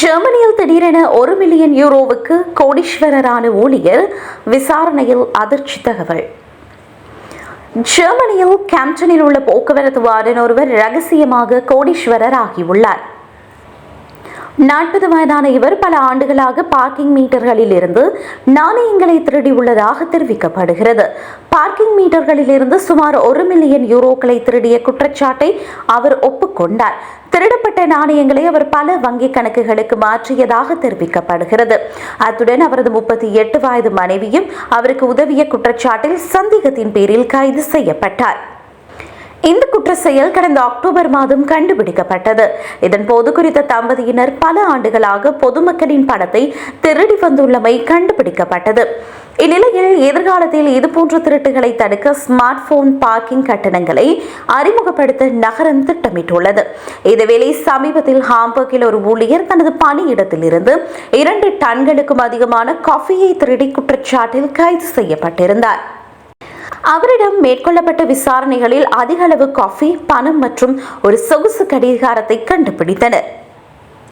ஜெர்மனியில் திடீரென ஒரு மில்லியன் யூரோவுக்கு கோடீஸ்வரரான ஊழியர் விசாரணையில் அதிர்ச்சி தகவல். ஜெர்மனியில் கேம்டனில் உள்ள போக்குவரத்து வார்டன் ஒருவர் ரகசியமாக கோடீஸ்வரர் ஆகியுள்ளார் நாற்பது வயதான இவர் பல ஆண்டுகளாக பார்க்கிங் மீட்டர்களில் இருந்து நாணயங்களை திருடியுள்ளதாக தெரிவிக்கப்படுகிறது. பார்க்கிங் மீட்டர்களில் இருந்து சுமார் ஒரு மில்லியன் யூரோக்களை திருடிய குற்றச்சாட்டை அவர் ஒப்புக்கொண்டார். திருடப்பட்ட நாணயங்களை அவர் பல வங்கிக் கணக்குகளுக்கு மாற்றியதாக தெரிவிக்கப்படுகிறது. அத்துடன் அவரது முப்பத்தி எட்டு வயது மனைவியும் அவருக்கு உதவிய குற்றச்சாட்டில் சந்தேகத்தின் பேரில் கைது செய்யப்பட்டார். இந்த குற்ற செயல் கடந்த அக்டோபர் மாதம் கண்டுபிடிக்கப்பட்டது. இதன் போது குறித்த தம்பதியினர் பல ஆண்டுகளாக பொதுமக்களின் பணத்தை திருடி வந்துள்ளமை கண்டுபிடிக்கப்பட்டது. இந்நிலையில் எதிர்காலத்தில் இதுபோன்ற திருட்டுகளை தடுக்க ஸ்மார்ட் போன் பார்க்கிங் கட்டணங்களை அறிமுகப்படுத்த நகரம் திட்டமிட்டுள்ளது. இதேவேளை சமீபத்தில் ஹாம்பர்கில் ஒரு ஊழியர் தனது பணியிடத்தில் இருந்து இரண்டு டன்களுக்கும் அதிகமான காஃபியை திருடி குற்றச்சாட்டில் கைது செய்யப்பட்டிருந்தார். அவரிடம் மேற்கொள்ளப்பட்ட விசாரணைகளில் அதிக அளவு காஃபி பணம் மற்றும் ஒரு சொகுசு கடிகாரத்தை கண்டுபிடித்தனர்.